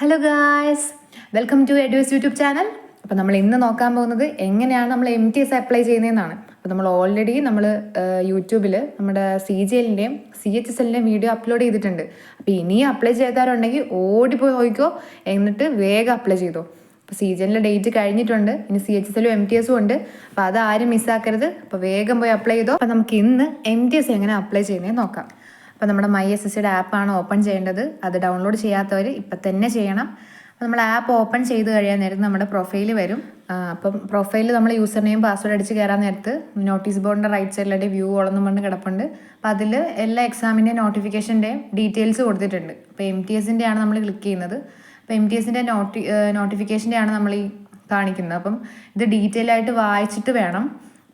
Hello guys welcome to Edus YouTube channel അപ്പോൾ നമ്മൾ ഇന്ന് നോക്കാൻ പോകുന്നത് എങ്ങനെയാണ് നമ്മൾ എം ടി എസ് അപ്ലൈ ചെയ്യുന്നതെന്നാണ്. അപ്പോൾ നമ്മൾ ഓൾറെഡി നമ്മൾ യൂട്യൂബിൽ നമ്മുടെ സി ജി എല്ലിന്റെയും സി എച്ച് എസ് എല്ലിന്റെയും വീഡിയോ അപ്ലോഡ് ചെയ്തിട്ടുണ്ട്. അപ്പോൾ ഇനിയും അപ്ലൈ ചെയ്താലുണ്ടെങ്കിൽ ഓടിപ്പോയി നോക്കിക്കോ. എന്നിട്ട് വേഗം അപ്ലൈ ചെയ്തോ. അപ്പോൾ സി ജി എല്ലിന്റെ ഡേറ്റ് കഴിഞ്ഞിട്ടുണ്ട്. ഇനി സി എച്ച് എസ് എല്ലും എം ടി എസും ഉണ്ട്. അപ്പോൾ അത് ആരും മിസ്സാക്കരുത് അപ്പോൾ വേഗം പോയി അപ്ലൈ ചെയ്തോ. അപ്പോൾ നമുക്ക് ഇന്ന് എം ടി എസ് എങ്ങനെ അപ്ലൈ ചെയ്യുന്നതെന്ന് നോക്കാം. അപ്പോൾ നമ്മുടെ മൈ എസ് എസ് സിയുടെ ആപ്പാണ് ഓപ്പൺ ചെയ്യേണ്ടത്. അത് ഡൗൺലോഡ് ചെയ്യാത്തവർ ഇപ്പം തന്നെ ചെയ്യണം. അപ്പോൾ നമ്മൾ ആപ്പ് ഓപ്പൺ ചെയ്ത് കഴിയാൻ നേരത്ത് നമ്മുടെ പ്രൊഫൈൽ വരും. അപ്പം പ്രൊഫൈലിൽ നമ്മൾ യൂസർ നെയിം പാസ്വേഡ് അടിച്ച് കയറാൻ നേരത്ത് നോട്ടീസ് ബോർഡിന്റെ റൈറ്റ് സൈഡിലായിട്ട് വ്യൂ ഓളെന്നും പറഞ്ഞ് കിടപ്പുണ്ട്. അപ്പോൾ അതിൽ എല്ലാ എക്സാമിന്റെയും നോട്ടിഫിക്കേഷന്റെയും ഡീറ്റെയിൽസ് കൊടുത്തിട്ടുണ്ട്. അപ്പോൾ എം ടി എസിന്റെ ആണ് നമ്മൾ ക്ലിക്ക് ചെയ്യുന്നത്. അപ്പോൾ എം ടി എസിന്റെ നോട്ടി നോട്ടിഫിക്കേഷന്റെ ആണ് നമ്മൾ ഈ കാണിക്കുന്നത്. അപ്പം ഇത് ഡീറ്റെയിൽ ആയിട്ട് വായിച്ചിട്ട് വേണം.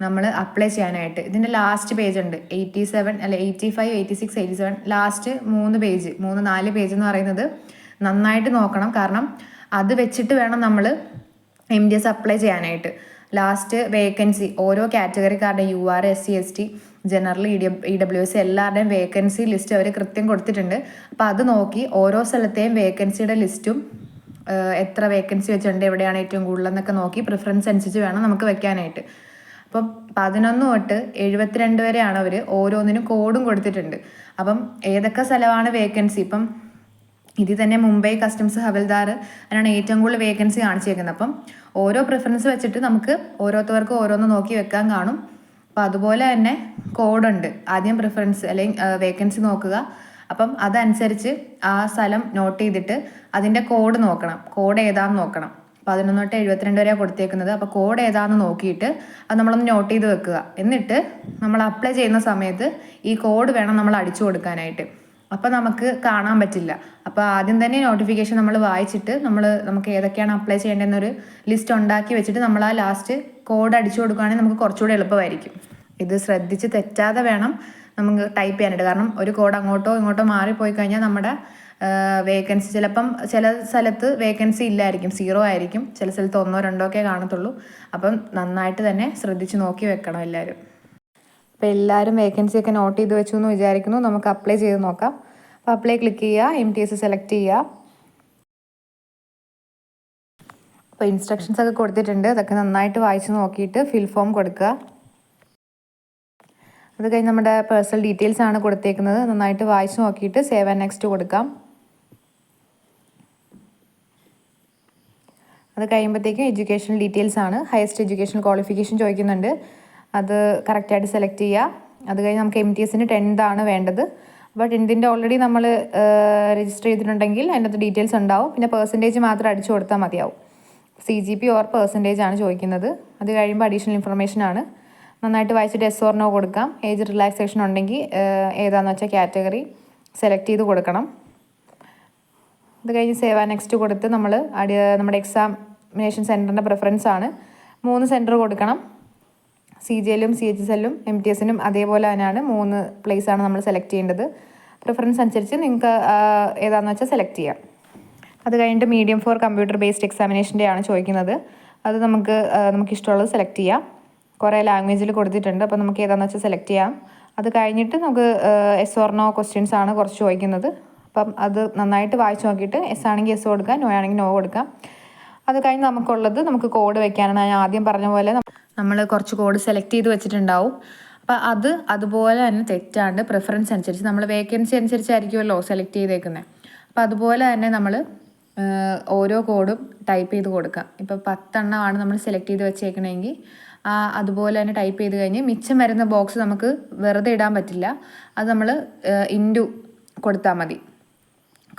നമ്മൾ അപ്ലൈ ചെയ്യാനായിട്ട്. ഇതിന്റെ ലാസ്റ്റ് പേജ് ഉണ്ട്. എയ്റ്റി സെവൻ അല്ല eighty five eighty six eighty seven last മൂന്ന് പേജ് മൂന്ന് നാല് പേജ് എന്ന് പറയുന്നത് നന്നായിട്ട് നോക്കണം. കാരണം അത് വെച്ചിട്ട് വേണം നമ്മൾ എം ഡി എസ് അപ്ലൈ ചെയ്യാനായിട്ട്. ലാസ്റ്റ് വേക്കൻസി ഓരോ കാറ്റഗറിക്കാരുടെ U R S C S T general E E W S എല്ലാവരുടെയും വേക്കൻസി ലിസ്റ്റ് അവർ കൃത്യം കൊടുത്തിട്ടുണ്ട്. അപ്പോൾ അത് നോക്കി ഓരോ സ്ഥലത്തെയും വേക്കൻസിയുടെ ലിസ്റ്റും എത്ര വേക്കൻസി വെച്ചിട്ടുണ്ട് എവിടെയാണ് ഏറ്റവും കൂടുതൽ എന്നൊക്കെ നോക്കി പ്രിഫറൻസ് അനുസരിച്ച് വേണം നമുക്ക് വെക്കാനായിട്ട്. അപ്പം പതിനൊന്ന് തൊട്ട് എഴുപത്തിരണ്ട് വരെയാണ് അവർ ഓരോന്നിനും കോഡും കൊടുത്തിട്ടുണ്ട്. അപ്പം ഏതൊക്കെ സ്ഥലമാണ് വേക്കൻസി ഇപ്പം ഇതിൽ തന്നെ മുംബൈ കസ്റ്റംസ് ഹവൽദാർ അതിനാണ് ഏറ്റവും കൂടുതൽ വേക്കൻസി കാണിച്ചേക്കുന്നത്. അപ്പം ഓരോ പ്രിഫറൻസ് വെച്ചിട്ട് നമുക്ക് ഓരോരുത്തർക്ക് ഓരോന്ന് നോക്കി വെക്കാൻ കാണും. അപ്പം അതുപോലെ തന്നെ കോഡുണ്ട് ആദ്യം പ്രിഫറൻസ് അല്ലെങ്കിൽ വേക്കൻസി നോക്കുക. അപ്പം അതനുസരിച്ച് ആ സ്ഥലം നോട്ട് ചെയ്തിട്ട് അതിന്റെ കോഡ് നോക്കണം. കോഡ് ഏതാന്ന് നോക്കണം. പതിനൊന്ന് തൊട്ട് എഴുപത്തിരണ്ട് വരെയാണ് കൊടുത്തേക്കുന്നത്. അപ്പോൾ കോഡ് ഏതാണെന്ന് നോക്കിയിട്ട് അത് നമ്മളൊന്ന് നോട്ട് ചെയ്ത് വെക്കുക. എന്നിട്ട് നമ്മൾ അപ്ലൈ ചെയ്യുന്ന സമയത്ത് ഈ കോഡ് വേണം നമ്മൾ അടിച്ചു കൊടുക്കാനായിട്ട്. അപ്പോൾ നമുക്ക് കാണാൻ പറ്റില്ല. അപ്പോൾ ആദ്യം തന്നെ നോട്ടിഫിക്കേഷൻ നമ്മൾ വായിച്ചിട്ട് നമ്മൾ നമുക്ക് ഏതൊക്കെയാണ് അപ്ലൈ ചെയ്യേണ്ടതെന്നൊരു ലിസ്റ്റ് ഉണ്ടാക്കി വെച്ചിട്ട് നമ്മൾ ആ ലാസ്റ്റ് കോഡ് അടിച്ചു കൊടുക്കുകയാണെങ്കിൽ നമുക്ക് കുറച്ചുകൂടി എളുപ്പമായിരിക്കും. ഇത് ശ്രദ്ധിച്ച് തെറ്റാതെ വേണം നമുക്ക് ടൈപ്പ് ചെയ്യാനായിട്ട്. കാരണം ഒരു കോഡ് അങ്ങോട്ടോ ഇങ്ങോട്ടോ മാറിപ്പോയി കഴിഞ്ഞാൽ നമ്മുടെ വേക്കൻസി ചിലപ്പം ചില സ്ഥലത്ത് വേക്കൻസി ഇല്ലായിരിക്കും. സീറോ ആയിരിക്കും. ചില സ്ഥലത്ത് ഒന്നോ രണ്ടോ ഒക്കെ കാണത്തുള്ളൂ. അപ്പം നന്നായിട്ട് തന്നെ ശ്രദ്ധിച്ച് നോക്കി വെക്കണം എല്ലാവരും. അപ്പോൾ എല്ലാവരും വേക്കൻസി ഒക്കെ നോട്ട് ചെയ്ത് വെച്ചു എന്ന് വിചാരിക്കുന്നു. നമുക്ക് അപ്ലൈ ചെയ്ത് നോക്കാം. അപ്പോൾ അപ്ലൈ ക്ലിക്ക് ചെയ്യുക. എം ടി എസ് സെലക്ട് ചെയ്യുക. അപ്പോൾ ഇൻസ്ട്രക്ഷൻസ് ഒക്കെ കൊടുത്തിട്ടുണ്ട്. അതൊക്കെ നന്നായിട്ട് വായിച്ച് നോക്കിയിട്ട് ഫിൽ ഫോം കൊടുക്കുക. അത് കഴിഞ്ഞ് നമ്മുടെ പേഴ്സണൽ ഡീറ്റെയിൽസ് ആണ് കൊടുത്തേക്കുന്നത്. നന്നായിട്ട് വായിച്ച് നോക്കിയിട്ട് സേവ് ആൻഡ് നെക്സ്റ്റ് കൊടുക്കാം. അത് കഴിയുമ്പോഴത്തേക്കും എഡ്യൂക്കേഷൻ ഡീറ്റെയിൽസ് ആണ്. ഹയസ്റ്റ് എഡ്യൂക്കേഷൻ ക്വാളിഫിക്കേഷൻ ചോദിക്കുന്നുണ്ട്. അത് കറക്റ്റായിട്ട് സെലക്ട് ചെയ്യുക അത് കഴിഞ്ഞ് നമുക്ക് എം ടി എസിന് ടെൻത്ത് ആണ് വേണ്ടത്. അപ്പോൾ ടെൻത്തിന്റെ ഓൾറെഡി നമ്മൾ രജിസ്റ്റർ ചെയ്തിട്ടുണ്ടെങ്കിൽ അതിനകത്ത് ഡീറ്റെയിൽസ് ഉണ്ടാവും. പിന്നെ പെർസെന്റേജ് മാത്രം അടിച്ചു കൊടുത്താൽ മതിയാവും. C G P or percentage ആണ് ചോദിക്കുന്നത്. അത് കഴിയുമ്പോൾ അഡീഷണൽ ഇൻഫർമേഷൻ ആണ്. നന്നായിട്ട് വായിച്ചിട്ട് എസ് ഓർ നോ കൊടുക്കാം. ഏജ് റിലാക്സേഷൻ ഉണ്ടെങ്കിൽ ഏതാണെന്ന് വെച്ചാൽ കാറ്റഗറി സെലക്ട് ചെയ്ത് കൊടുക്കണം. അത് കഴിഞ്ഞ് സേവ നെക്സ്റ്റ് കൊടുത്ത് നമ്മൾ നമ്മുടെ എക്സാമിനേഷൻ സെന്ററിന്റെ പ്രിഫറൻസ് ആണ്. മൂന്ന് സെന്റർ കൊടുക്കണം. സി ജി എല്ലും സി എച്ച് എസ് എല്ലും എം ടി എസിനും അതേപോലെ തന്നെയാണ് മൂന്ന് ആണ് നമ്മൾ സെലക്ട് ചെയ്യേണ്ടത്. പ്രിഫറൻസ് അനുസരിച്ച് നിങ്ങൾക്ക് ഏതാണെന്ന് വെച്ചാൽ സെലക്ട് ചെയ്യാം. അത് കഴിഞ്ഞിട്ട് മീഡിയം ഫോർ കമ്പ്യൂട്ടർ ബേസ്ഡ് എക്സാമിനേഷന്റെ ആണ് ചോദിക്കുന്നത്. അത് നമുക്ക് നമുക്ക് ഇഷ്ടമുള്ളത് സെലക്ട് ചെയ്യാം. കുറേ ലാംഗ്വേജിൽ കൊടുത്തിട്ടുണ്ട്. അപ്പോൾ നമുക്ക് ഏതാണെന്ന് വെച്ചാൽ സെലക്ട് ചെയ്യാം. അത് കഴിഞ്ഞിട്ട് നമുക്ക് എസ് ഓർണോ ക്വസ്റ്റ്യൻസ് ആണ് കുറച്ച് ചോദിക്കുന്നത്. അപ്പം അത് നന്നായിട്ട് വായിച്ച് നോക്കിയിട്ട് എസ് ആണെങ്കിൽ എസ് കൊടുക്കാം നോ ആണെങ്കിൽ നോ കൊടുക്കാം. അത് കഴിഞ്ഞ് നമുക്കുള്ളത് നമുക്ക് കോഡ് വെക്കാനാണ് ഞാൻ ആദ്യം പറഞ്ഞ പോലെ നമ്മൾ കുറച്ച് കോഡ് സെലക്ട് ചെയ്ത് വെച്ചിട്ടുണ്ടാവും. അപ്പം അത് അതുപോലെ തന്നെ തെറ്റാണ്ട് പ്രിഫറൻസ് അനുസരിച്ച് നമ്മൾ വേക്കൻസി അനുസരിച്ചായിരിക്കുമല്ലോ സെലക്ട് ചെയ്തേക്കുന്നത് അപ്പം അതുപോലെ തന്നെ നമ്മൾ ഓരോ കോഡും ടൈപ്പ് ചെയ്ത് കൊടുക്കാം. ഇപ്പോൾ പത്തെണ്ണമാണ് നമ്മൾ സെലക്ട് ചെയ്ത് വെച്ചേക്കണമെങ്കിൽ അതുപോലെ തന്നെ ടൈപ്പ് ചെയ്ത് കഴിഞ്ഞ് മിച്ചം വരുന്ന ബോക്സ് നമുക്ക് വെറുതെ ഇടാൻ പറ്റില്ല. അത് നമ്മൾ ഇന്റു കൊടുത്താൽ മതി.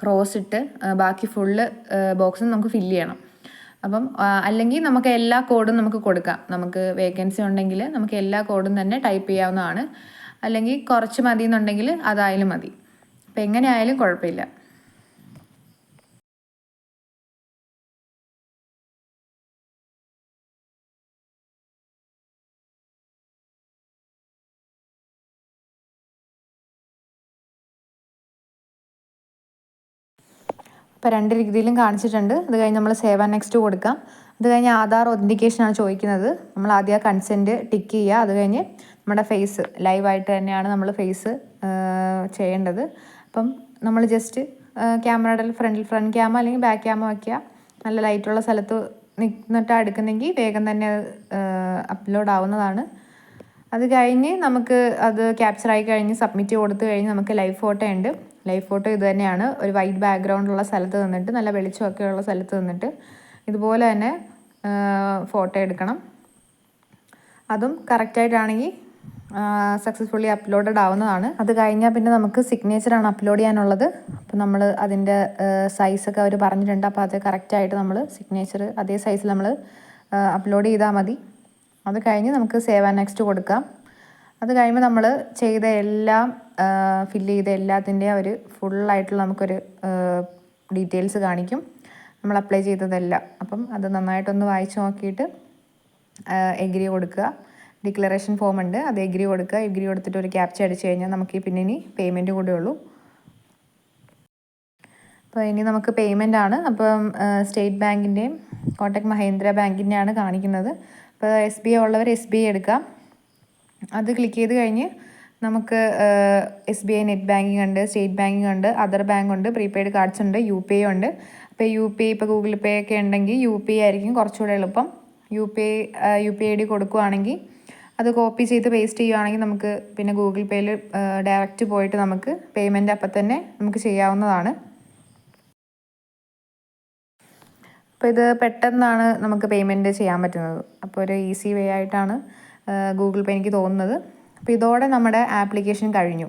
ക്രോസ് ഇട്ട് ബാക്കി ഫുള്ള് ബോക്സും നമുക്ക് ഫില്ല് ചെയ്യണം. അപ്പം അല്ലെങ്കിൽ നമുക്ക് എല്ലാ കോഡും നമുക്ക് കൊടുക്കാം. നമുക്ക് വേക്കൻസി ഉണ്ടെങ്കിൽ നമുക്ക് എല്ലാ കോഡും തന്നെ ടൈപ്പ് ചെയ്യാവുന്നതാണ്. അല്ലെങ്കിൽ കുറച്ച് മതി എന്നുണ്ടെങ്കിൽ അതായാലും മതി. അപ്പം എങ്ങനെയായാലും കുഴപ്പമില്ല. അപ്പോൾ രണ്ട് രീതിയിലും കാണിച്ചിട്ടുണ്ട്. അത് കഴിഞ്ഞ് നമ്മൾ സേവ് ആൻഡ് നെക്സ്റ്റ് കൊടുക്കാം. അത് കഴിഞ്ഞ് ആധാർ ഒതന്റിക്കേഷൻ ആണ് ചോദിക്കുന്നത്. നമ്മൾ ആദ്യം ആ കൺസെന്റ് ടിക്ക് ചെയ്യുക. അത് കഴിഞ്ഞ് നമ്മുടെ ഫേസ് ലൈവായിട്ട് തന്നെയാണ് നമ്മൾ ഫേസ് ചെയ്യേണ്ടത്. അപ്പം നമ്മൾ ജസ്റ്റ് ക്യാമറയുടെ ഫ്രണ്ടിൽ ഫ്രണ്ട് ക്യാമ അല്ലെങ്കിൽ ബാക്ക് ക്യാമ വയ്ക്കുക നല്ല ലൈറ്റുള്ള സ്ഥലത്ത് നിന്നിട്ടാണ് എടുക്കുന്നെങ്കിൽ വേഗം തന്നെ അപ്ലോഡ് ആവുന്നതാണ്. അത് കഴിഞ്ഞ് നമുക്ക് അത് ക്യാപ്ചർ ആയി കഴിഞ്ഞ് സബ്മിറ്റ് കൊടുത്തു കഴിഞ്ഞ് നമുക്ക് ലൈവ് ഫോട്ടോ ഉണ്ട്. ലൈവ് ഫോട്ടോ ഇത് തന്നെയാണ്. ഒരു വൈറ്റ് ബാക്ക്ഗ്രൗണ്ട് ഉള്ള സ്ഥലത്ത് നിന്നിട്ട് നല്ല വെളിച്ചമൊക്കെ ഉള്ള സ്ഥലത്ത് നിന്നിട്ട് ഇതുപോലെ തന്നെ ഫോട്ടോ എടുക്കണം. അതും കറക്റ്റായിട്ടാണെങ്കിൽ സക്സസ്ഫുള്ളി അപ്ലോഡഡ് ആവുന്നതാണ്. അത് കഴിഞ്ഞാൽ പിന്നെ നമുക്ക് സിഗ്നേച്ചറാണ് അപ്ലോഡ് ചെയ്യാനുള്ളത്. അപ്പോൾ നമ്മൾ അതിന്റെ സൈസൊക്കെ അവർ പറഞ്ഞിട്ടുണ്ട്. അപ്പോൾ അത് കറക്റ്റായിട്ട് നമ്മൾ സിഗ്നേച്ചർ അതേ സൈസിൽ നമ്മൾ അപ്ലോഡ് ചെയ്താൽ മതി. അത് കഴിഞ്ഞ് നമുക്ക് സേവ് ആൻഡ് നെക്സ്റ്റ് കൊടുക്കാം. അത് കഴിയുമ്പോൾ നമ്മൾ ചെയ്ത എല്ലാം ഫില്ല് ചെയ്ത എല്ലാത്തിന്റെയും ഒരു ഫുള്ളായിട്ടുള്ള നമുക്കൊരു ഡീറ്റെയിൽസ് കാണിക്കും. നമ്മൾ അപ്ലൈ ചെയ്തതെല്ലാം. അപ്പം അത് നന്നായിട്ടൊന്ന് വായിച്ച് നോക്കിയിട്ട് എഗ്രി കൊടുക്കുക. ഡിക്ലറേഷൻ ഫോം ഉണ്ട്. അത് എഗ്രി കൊടുക്കുക. എഗ്രി കൊടുത്തിട്ട് ഒരു ക്യാപ്ച അടിച്ചു കഴിഞ്ഞാൽ നമുക്ക് പിന്നെ ഇനി പേയ്മെന്റ് കൂടെ ഉള്ളൂ. അപ്പോൾ ഇനി നമുക്ക് പേയ്മെന്റ് ആണ്. അപ്പം സ്റ്റേറ്റ് ബാങ്കിന്റെയും കോട്ടക് മഹേന്ദ്ര ബാങ്കിന്റെയാണ് കാണിക്കുന്നത്. അപ്പോൾ എസ് ബി ഐ ഉള്ളവർ എസ് ബി ഐ എടുക്കാം. അത് ക്ലിക്ക് ചെയ്ത് കഴിഞ്ഞ് നമുക്ക് S B I net banking ഉണ്ട് സ്റ്റേറ്റ് ബാങ്കിങ് ഉണ്ട് അതർ ബാങ്ക് ഉണ്ട് പ്രീപെയ്ഡ് കാർഡ്സ് ഉണ്ട് യു പി ഐ ഉണ്ട്. അപ്പോൾ യു പി ഐ ഇപ്പോൾ ഗൂഗിൾ പേ ഒക്കെ ഉണ്ടെങ്കിൽ യു പി ഐ ആയിരിക്കും കുറച്ചുകൂടെ എളുപ്പം. U P I U P I D കൊടുക്കുവാണെങ്കിൽ അത് കോപ്പി ചെയ്ത് പേസ്റ്റ് ചെയ്യുകയാണെങ്കിൽ നമുക്ക് പിന്നെ ഗൂഗിൾ പേയിൽ ഡയറക്റ്റ് പോയിട്ട് നമുക്ക് പേയ്മെന്റ് അപ്പം തന്നെ നമുക്ക് ചെയ്യാവുന്നതാണ്. അപ്പോൾ ഇത് പെട്ടെന്നാണ് നമുക്ക് പേയ്മെന്റ് ചെയ്യാൻ പറ്റുന്നത്. അപ്പോൾ ഒരു ഈസി വേ ആയിട്ടാണ് ഗൂഗിൾ പേ എനിക്ക് തോന്നുന്നത്. അപ്പോൾ ഇതോടെ നമ്മുടെ ആപ്ലിക്കേഷൻ കഴിഞ്ഞു.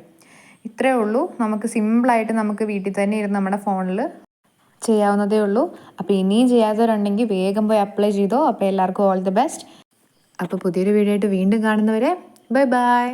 ഇത്രയേ ഉള്ളൂ. നമുക്ക് സിമ്പിളായിട്ട് നമുക്ക് വീട്ടിൽ തന്നെ ഇരുന്ന് നമ്മുടെ ഫോണിൽ ചെയ്യാവുന്നതേ ഉള്ളൂ. അപ്പോൾ ഇനിയും ചെയ്യാത്തവരുണ്ടെങ്കിൽ വേഗം പോയി അപ്ലൈ ചെയ്തോ. അപ്പോൾ എല്ലാവർക്കും ഓൾ ദി ബെസ്റ്റ് അപ്പോൾ പുതിയൊരു വീഡിയോ ആയിട്ട് വീണ്ടും കാണുന്നവരെ ബൈ ബൈ